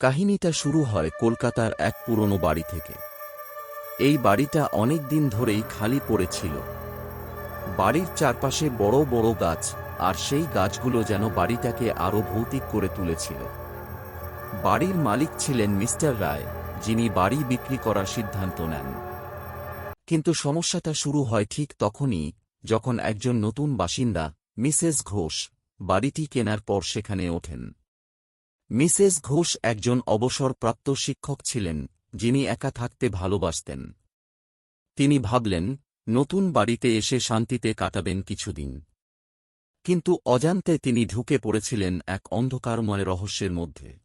কাহিনীটা শুরু হয় কলকাতার এক পুরনো বাড়ি থেকে। এই বাড়িটা অনেক দিন ধরেই খালি পড়েছিল। বাড়ির চারপাশে বড় বড় গাছ, আর সেই গাছগুলো যেন বাড়িটাকে আরও ভৌতিক করে তুলেছিল। বাড়ির মালিক ছিলেন মিস্টার রায়, যিনি বাড়ি বিক্রি করার সিদ্ধান্ত নেন। কিন্তু সমস্যাটা শুরু হয় ঠিক তখনই, যখন একজন নতুন বাসিন্দা, মিসেস ঘোষ, বাড়িটি কেনার পর সেখানে ওঠেন। মিসেস ঘোষ একজন অবসরপ্রাপ্ত শিক্ষক ছিলেন, যিনি একা থাকতে ভালোবাসতেন। তিনি ভাবলেন, নতুন বাড়িতে এসে শান্তিতে কাটাবেন কিছুদিন। কিন্তু অজান্তে তিনি ঢুকে পড়েছিলেন এক অন্ধকারময় রহস্যের মধ্যে।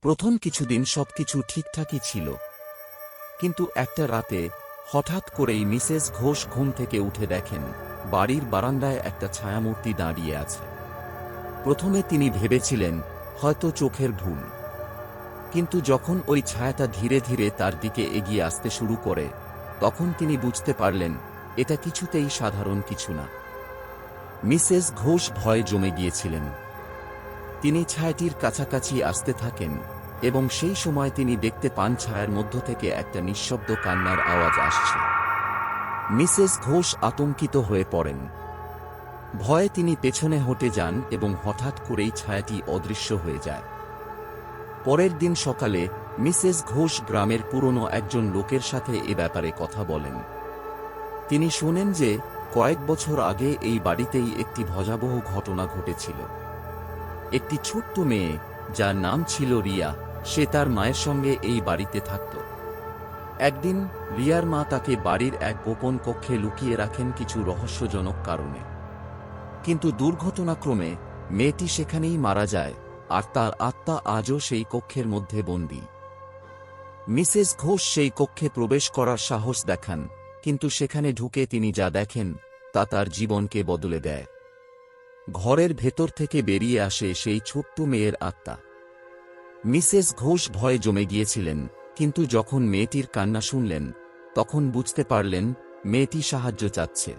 প্রথম কিছুদিন সবকিছু ঠিকঠাকই ছিল। কিন্তু একটা রাতে হঠাৎ করেই মিসেস ঘোষ ঘুম থেকে উঠে দেখেন, বাড়ির বারান্দায় একটা ছায়ামূর্তি দাঁড়িয়ে আছে। প্রথমে তিনি ভেবেছিলেন হয়তো চোখের ভুল কিন্তু যখন ওই ছায়াটা ধীরে ধীরে তার দিকে এগিয়ে আসতে শুরু করে, তখন তিনি বুঝতে পারলেন, এটা কিছুতেই সাধারণ কিছু না। মিসেস ঘোষ ভয়ে জমে গিয়েছিলেন। তিনি ছায়াটির কাছাকাছি আসতে থাকেন এবং সেই সময় তিনি দেখতে পান ছায়ার মধ্য থেকে একটা নিঃশব্দ কান্নার আওয়াজ আসছে। মিসেস ঘোষ আতঙ্কিত হয়ে পড়েন। ভয়ে তিনি পেছনে হটে যান এবং হঠাৎ করেই ছায়াটি অদৃশ্য হয়ে যায়। পরের দিন সকালে মিসেস ঘোষ গ্রামের পুরনো একজন লোকের সাথে এ ব্যাপারে কথা বলেন। তিনি শোনেন যে কয়েক বছর আগে এই বাড়িতেই একটি ভজাবহ ঘটনা ঘটেছিল। একটি ছোট্ট মেয়ে, যার নাম ছিল রিয়া, সে তার মায়ের সঙ্গে এই বাড়িতে থাকত। একদিন রিয়ার মা তাকে বাড়ির এক গোপন কক্ষে লুকিয়ে রাখেন কিছু রহস্যজনক কারণে। কিন্তু দুর্ঘটনাক্রমে মেয়েটি সেখানেই মারা যায় আর তার আত্মা আজও সেই কক্ষের মধ্যে বন্দী। মিসেস ঘোষ সেই কক্ষে প্রবেশ করার সাহস দেখান, কিন্তু সেখানে ঢুকে তিনি যা দেখেন তা তার জীবনকে বদলে দেয়। ঘরের ভেতর থেকে বেরিয়ে আসে সেই ছোট্ট মেয়ের আত্মা। মিসেস ঘোষ ভয়ে জমে গিয়েছিলেন, কিন্তু যখন মেয়েটির কান্না শুনলেন, তখন বুঝতে পারলেন মেয়েটি সাহায্য চাচ্ছে।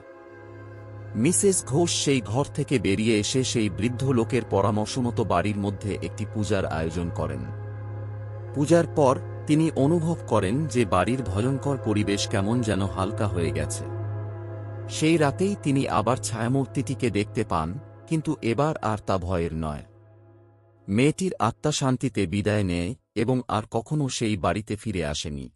মিসেস ঘোষ সেই ঘর থেকে বেরিয়ে এসে সেই বৃদ্ধ লোকের পরামর্শমতো বাড়ির মধ্যে একটি পূজার আয়োজন করেন। পূজার পর তিনি অনুভব করেন যে বাড়ির ভয়ঙ্কর পরিবেশ কেমন যেন হালকা হয়ে গেছে। সেই রাতেই তিনি আবার ছায়ামূর্তিটিকে দেখতে পান, কিন্তু এবার আর তা ভয়ের নয়। মেয়েটির আত্মা শান্তিতে বিদায় নেয় এবং আর কখনও সেই বাড়িতে ফিরে আসেনি।